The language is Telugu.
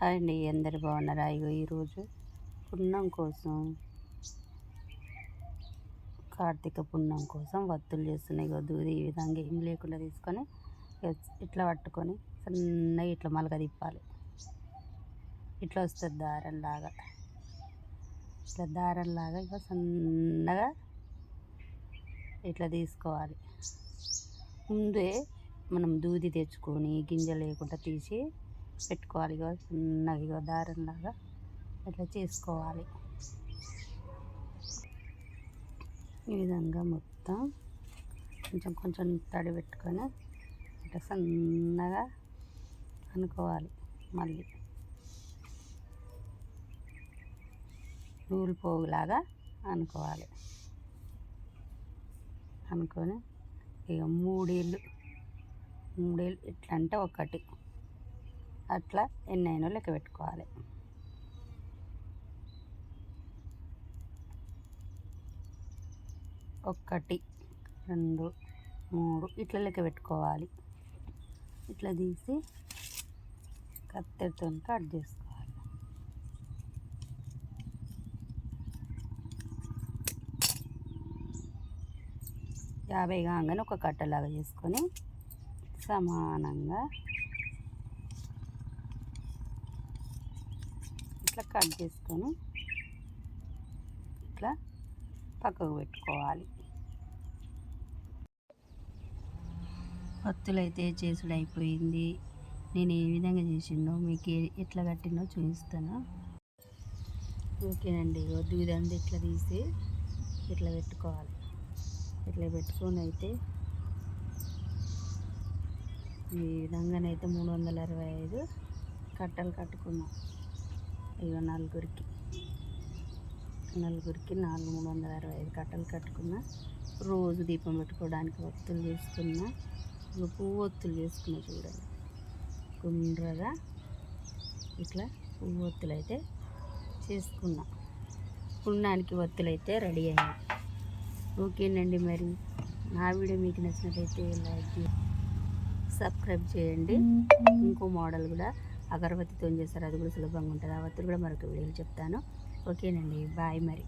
హాయ్ అండి అందరు బాగున్నారా? ఇగో ఈరోజు పున్నం కోసం కార్తీక పున్నం కోసం వత్తులు చేస్తున్నాయి ఇగో దూది ఈ విధంగా ఏం లేకుండా తీసుకొని ఇట్లా పట్టుకొని సన్నగా ఇట్లా మలక తిప్పాలి. ఇట్లా వస్తుంది దారంలాగా. ఇట్లా దారంలాగా ఇక సన్నగా ఇట్లా తీసుకోవాలి. ముందే మనం దూది తెచ్చుకొని గింజ లేకుండా తీసి పెట్టుకోవాలి ఇగో సన్నగా ఇగో దారంలాగా ఇట్లా చేసుకోవాలి. ఈ విధంగా మొత్తం కొంచెం కొంచెం తడి పెట్టుకొని ఇట్లా సన్నగా అనుకోవాలి మళ్ళీ. నూలు పోగులాగా అనుకోవాలి. అనుకొని ఇక మూడేళ్ళు మూడేళ్ళు ఎట్లా అంటే ఒకటి. అట్లా ఎన్నైనా లెక్క పెట్టుకోవాలి. ఒకటి రెండు మూడు ఇట్లా లెక్క పెట్టుకోవాలి. ఇట్లా తీసి కత్తెరతో కట్ చేసుకోవాలి. యాభై కాగానే ఒక కట్టలాగా చేసుకొని సమానంగా ఇట్లా కట్ చేసుకొని ఇట్లా పక్కకు పెట్టుకోవాలి. పత్తులు చేసుడు అయిపోయింది నేను ఏ విధంగా చేసిండో మీకు ఎట్లా కట్టిందో చూపిస్తాను. ఓకేనండి వద్దు విధంగా ఇట్లా తీసి ఇట్లా పెట్టుకోవాలి. ఇట్లా పెట్టుకొని అయితే ఈ విధంగానైతే మూడు వందల అరవై ఐదు కట్టలు కట్టుకున్నాం. ఇక నలుగురికి. నలుగురికి నాలుగు మూడు వందల అరవై ఐదు కట్టలు కట్టుకున్న రోజు దీపం పెట్టుకోవడానికి ఒత్తులు చేసుకున్న ఇక పువ్వు ఒత్తులు చేసుకున్న చూడండి. గుండ్రగా ఇట్లా పువ్వు ఒత్తులు అయితే చేసుకున్నా. పుణ్యానికి ఒత్తులు అయితే రెడీ అయ్యాయి ఓకేనండి మరి. నా వీడియో మీకు నచ్చినట్లయితే లైక్ చేసి సబ్స్క్రైబ్ చేయండి. ఇంకో మోడల్ కూడా అగరబత్తితో చేస్తారు. అది కూడా సులభంగా ఉంటుంది. ఆ వత్తులు కూడా మరొక వీడియోలో చెప్తాను. ఓకేనండి. బాయ్ మరి.